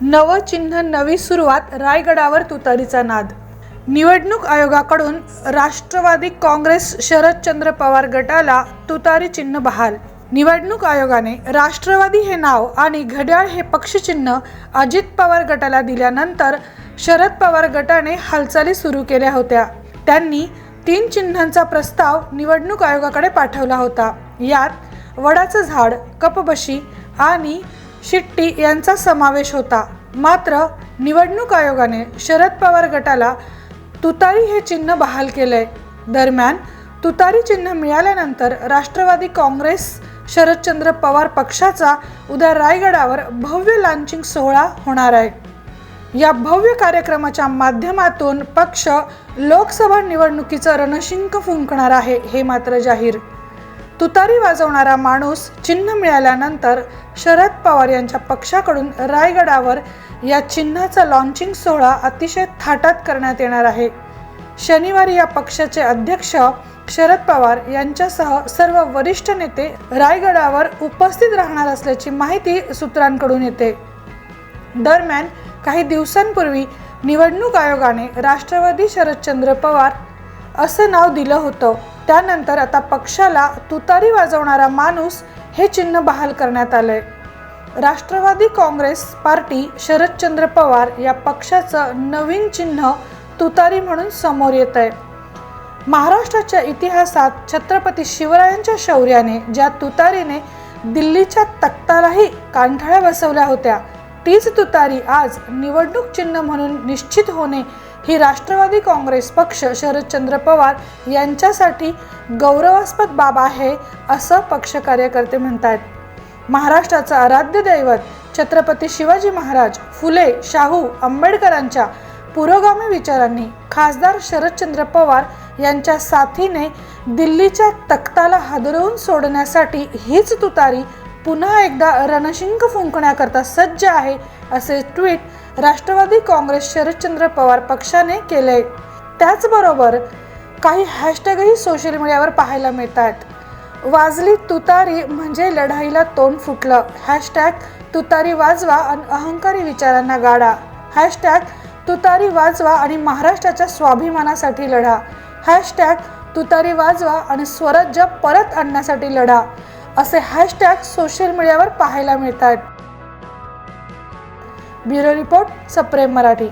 नवं चिन्ह नवी सुरुवात रायगडावर तुतारीचा नाद. निवडणूक आयोगाकडून राष्ट्रवादी काँग्रेस शरदचंद्र पवार गटाला तुतारी चिन्ह बहाल. निवडणूक आयोगाने राष्ट्रवादी हे नाव आणि घड्याळ हे पक्षचिन्ह अजित पवार गटाला दिल्यानंतर शरद पवार गटाने हालचाली सुरू केल्या होत्या. त्यांनी तीन चिन्हांचा प्रस्ताव निवडणूक आयोगाकडे पाठवला होता. यात वडाचं झाड कपबशी आणि शिट्टी यांचा समावेश होता. मात्र निवडणूक आयोगाने शरद पवार गटाला तुतारी हे चिन्ह बहाल केले दरम्यान तुतारी चिन्ह मिळाल्यानंतर राष्ट्रवादी काँग्रेस शरदचंद्र पवार पक्षाचा उद्या रायगडावर भव्य लॉन्चिंग सोहळा होणार आहे. या भव्य कार्यक्रमाच्या माध्यमातून पक्ष लोकसभा निवडणुकीचं रणशिंक फुंकणार आहे हे मात्र जाहीर तुतारी वाजवणारा माणूस चिन्ह मिळाल्यानंतर शरद पवार यांच्या पक्षाकडून रायगडावर या चिन्हाचा लॉन्चिंग सोहळा अतिशय थाटात करण्यात येणार आहे. शनिवारी या पक्षाचे अध्यक्ष शरद पवार यांच्यासह सर्व वरिष्ठ नेते रायगडावर उपस्थित राहणार असल्याची माहिती सूत्रांकडून येते. दरम्यान काही दिवसांपूर्वी निवडणूक आयोगाने राष्ट्रवादी शरदचंद्र पवार असं नाव दिलं होतं. त्यानंतर आता पक्षाला तुतारी वाजवणारा माणूस हे चिन्ह बहाल करण्यात आलंय. राष्ट्रवादी काँग्रेस पार्टी शरदचंद्र पवार या पक्षाचं नवीन चिन्ह तुतारी म्हणून समोर येत आहे महाराष्ट्राच्या इतिहासात छत्रपती शिवरायांच्या शौर्याने ज्या तुतारीने दिल्लीच्या तख्तालाही कांठाळ्या बसवल्या होत्या तीच तुतारी आज निवडणूक चिन्ह म्हणून निश्चित होणे ही राष्ट्रवादी काँग्रेस पक्ष शरदचंद्र पवार यांच्यासाठी गौरवास्पद बाब आहे असं पक्ष कार्यकर्ते म्हणतात महाराष्ट्राचं आराध्य दैवत छत्रपती शिवाजी महाराज फुले शाहू आंबेडकरांच्या पुरोगामी विचारांनी खासदार शरदचंद्र पवार यांच्या साथीने दिल्लीच्या तख्ताला हादरवून सोडण्यासाठी हीच तुतारी पुन्हा एकदा रणशिंक फुंकण्याकरता सज्ज आहे असे ट्विट राष्ट्रवादी काँग्रेस शरदचंद्र पवार पक्षाने केले त्याचबरोबर काही हॅशटॅगही सोशल मीडियावर पाहायला मिळतात. वाजली तुतारी म्हणजे लढाईला तोंड फुटलं. हॅशटॅग तुतारी वाजवा आणि अहंकारी विचारांना गाडा. हॅशटॅग तुतारी वाजवा आणि महाराष्ट्राच्या स्वाभिमानासाठी लढा. हॅशटॅग तुतारी वाजवा आणि स्वराज्य परत आणण्यासाठी लढा. असे हॅशटॅग सोशल मीडियावर पाहायला मिळतात. ब्युरो रिपोर्ट सप्रेम मराठी.